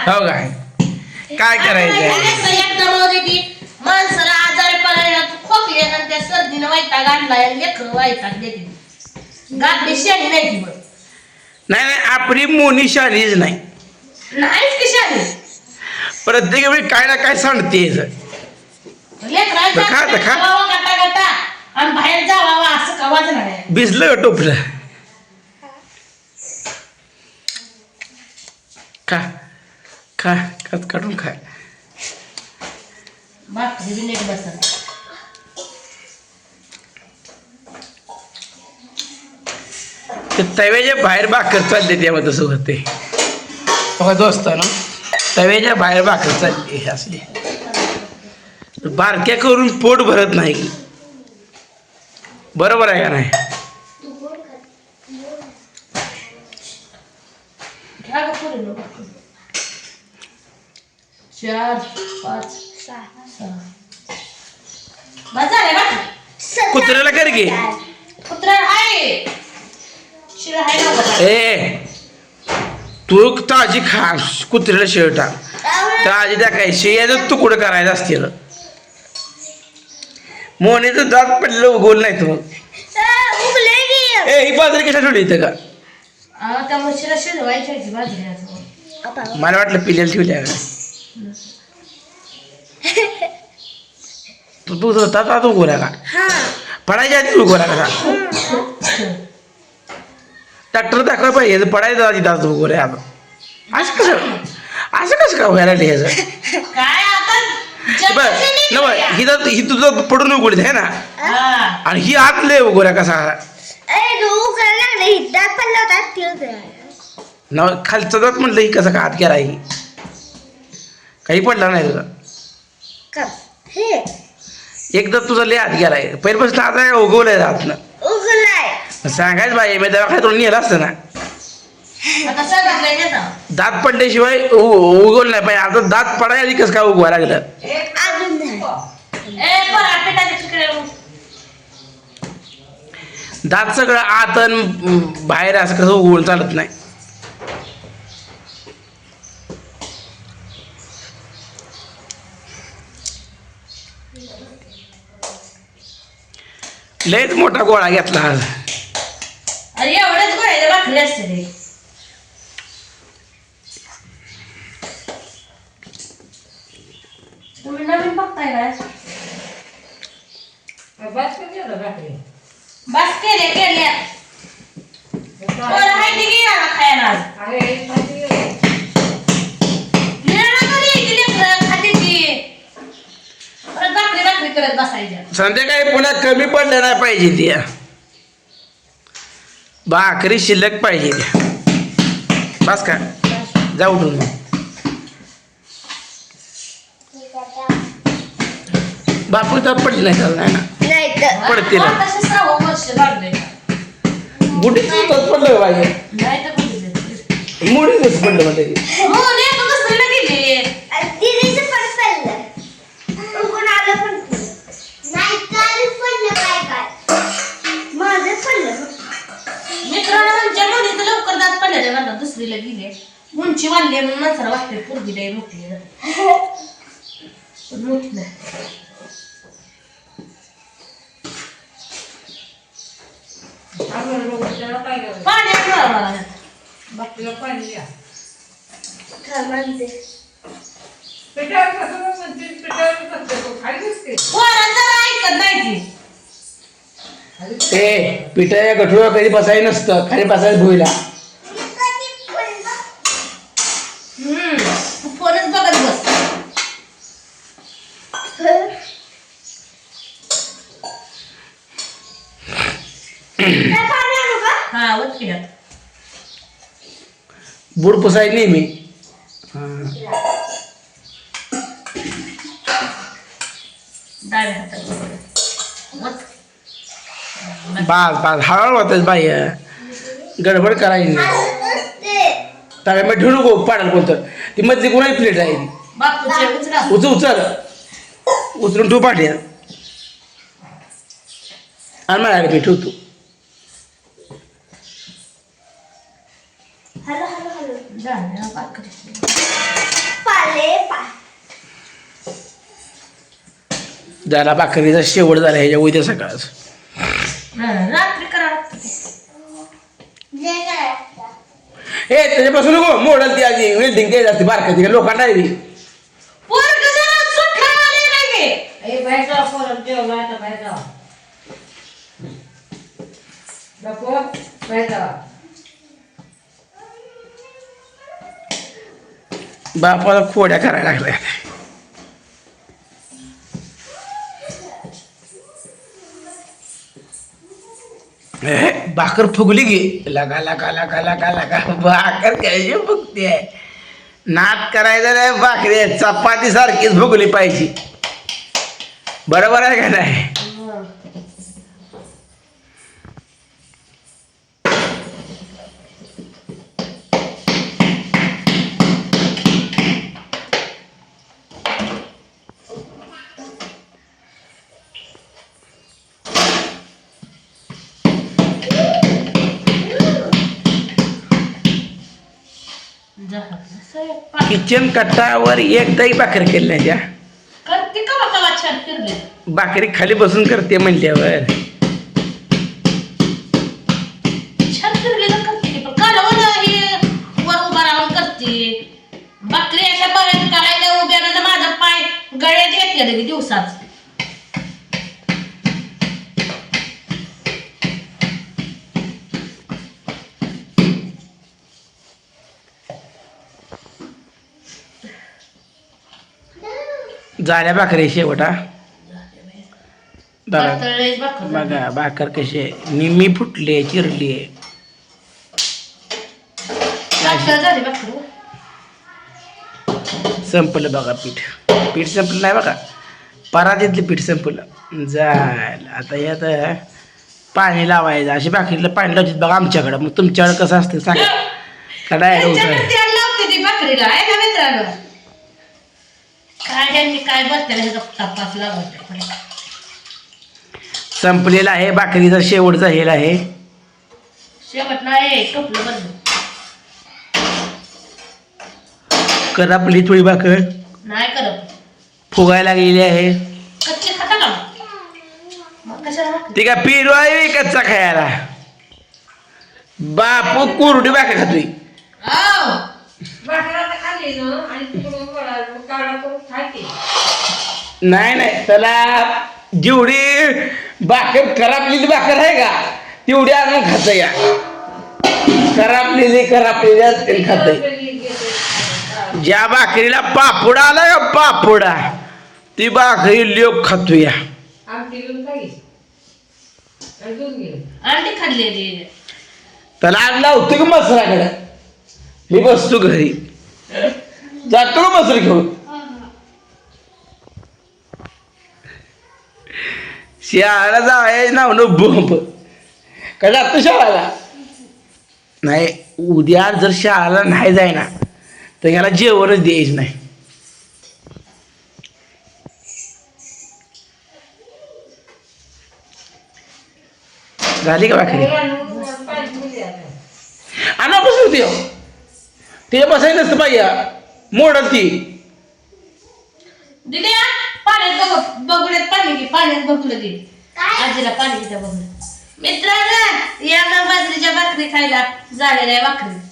हो काय काय करायचं? माणसाला आजारी पडायला खोकले आणि त्या सर्दीनं वैताग आणलाय लेकरं वैताग देते. गाठली शाणी नाही ती बघ नाही नाही आपली मोनी शालीच नाही. नाहीच की शाणी प्रत्येक वेळी काय ना काय सांगते लेकरांच्या खा आता, खा. खावावा गटा गटा आणि बाहेर जावा असं का भिजलं का टोपलं? खा. खा कात काढून खा भाकरी बी नीट बसत ते तव्याच्या बाहेर भाकर चालते त्यामुळे तसं होते. बघा दोस्त ना तव्याच्या बाहेर भाकर चालते हे असली बारक्या करून पोट भरत नाही. बरोबर आहे का नाही? घ्या. चार पाच सहा. बस झाले भाकरी कुत्र्याला कर घे कुत्रा आहे. शिळ आहे ना बघा. ए तू ताजी खा कुत्र्याला शेळ टाक ताजी टाकायची. याचं तुकडं करायचं असतील? मोनीचं दात पडलं उगवलं नाही तू. ए ही बाजरी कशा ठेवली इथं का? अहो, त्या म्हशीला शिजवायची आहे ती बाजरी अजून. मला वाटलं पिल्याला ठेवल्या का तू तू दात उगवला का पडायच्या आधी उगवला का डॉक्टर दाखवा पाहिजे पडायचं आधी दात उगवले आता असं कसं असं कसं का व्हायला आता बर नव ही तर ही तुझं पडून उघडत आहे ना हा. आणि ही आतले उघड्या कसा खालचा जात म्हटलं ही कसं का हात गेला ही काही पडला नाही तुझा. एकदा तुझा लय हात गेलाय. पहिल्यापासून आता उगवलंय हातनं. सांगायच बाई मी दवाखान्यात तुला नेलं असतं ना. आता सांगितलंय ना आता. दात पडल्याशिवाय उ- उगवलं नाही पाहिजे आता दात पडायला आधी कसं काय उगवा लागलं? ए परा पिठाच्या तिकडे दात सगळं आत अन बाहेर असं कसं उगवून चालत नाही. लयच मोठा गोळा घेतला आज. अरे एवढेच गोळ्याच्या भाकरी असते तुम्ही नवीन बघताय काय बस केले केले. बरं हाय खायला. आज लेणं कधी यायची लेकरं खाते ती परत भाकरी भाकरी करत बसायच्या संध्याकाळी पुन्हा कमी पडलं नाही पाहिजे ती भाकरी शिल्लक पाहिजे त्या. बस का? जा उठून. बापू तर पडली नाही चालणार नाही ना? पडतील. बुडीच पडलं. पाहिजे? मुडीच पडलं. म्हणते उंची वाढली म्हणून माणसाला वाटते पोरगी लई मोठी आहे. पण मोठी नाही. पाणी आणलं मला पोरांचं जरा ऐकत नाही ती. ए पिठाच्या गठुळा कधी बसायला नसतं खाली बसायला भुईला हम्म तू फोनच बघत बस हा वचकिल्यात बुड पुसायला नेहमी. डाव्या वच बास बास. हळूहळू होतच बाई गडबड करायची नाही. मग ठेवू नको पाडाल कोणतं. ती मधली कोणाची प्लेट आहे. उचला उचल. उचल उचलून ठेवू पाठी आणि मला मी ठेवतो झालं भाकरी झाला भाकरीचा शेवट झाला ह्याच्या उद्या सकाळच हं, रात्री करा लागतं ते. ए त्याच्यापासून नको मोडल ती आधी वेल्डिंग केली जाते बारकाची का लोकांना आहे ती. पोरगं जरा सुटलं आले नाही ते. ए बाहेर जावा पोरं जेवलं आता बाहेर जावा नको बाहेर जावा बापाला खोड्या करायला लागल्या. भाकर फुगली गे लगा लगा लगा लगा लगा. भाकर कशी फुगते आहे. नाद करायचं नाही भाकरी चपाती सारखीच फुगली पाहिजे. बरोबर आहे का नाही? किचन कट्टावर एकदाही भाकर केली नाही त्या. भाकरी खाली बसून करते म्हणल्यावर. बकरी अशा बऱ्याच करायला उभ्या माझा पाय गळ्यात येते दिवसाच. झाल्या भाकरी शेवटा. बघा पातळलेच भाकर. झाली. बघा भाकर कशी आहे. निम्मी फुटली चिरली आहे. पातळ झाली भाकर. हो. संपलं बघा पीठ. पीठ संपलं नाही बघा. परातीतलं पीठ संपलं. झालं आता यात पाणी लावायचं. अशी भाकरीला पाणी लावतात बघा आमच्याकडं. मग तुमच्याकडं कसं असतं सांगा. काय त्यांच्याकडे तेल लावते ती भाकरीला. आहे का मित्रांनो? काय त्यांनी काय तपास लावत संपलेला आहे भाकरीचा शेवटचा हेल आहे. शेवट नाही टोपलं करापली थोडी भाकर. नाही करत. फुगायला गेलेली आहे. कच्चे खाता का? मग कशाला भाकरी? ती का पिरू आहे कच्चा खायला? बापू कुरडी भाकर खातोय. आव. तर खाल्ली ना आणि तिकडून गोळा- काढा करून खायची नाही नाही त्याला जेवढी भाकर खराबलेली भाकर आहे का? तेवढी आणून खात या. खराबलेली खराबलेली असते खात ज्या भाकरीला पापुडा आला का पापुडा. ती भाकरी लोक खातो या. आमटी घेऊन खाईस आणि दूध घे अंडी खाल्लेली. त्याला आज लावतो की मसराकडे? मी बसतो घरी. जातो का मसर घेऊन. शाळेला जाय नाव न बोंब. का जातो शाळेला? नाही उद्या जर शाळेला नाही जायना तर याला जेवणच द्यायचं नाही. झाली का भाकरी? आणा बसून ते ते बसायचं नसतं पाहिजे. मोडल ती. दिदी आ, पाण्यात बघ बघण्यात पाणी घे पाण्यात बघलं आजीला पाणी घे बघण्यात मित्रांनो या ना बाजरीच्या भाकरी खायला झालेल्या भाकरी.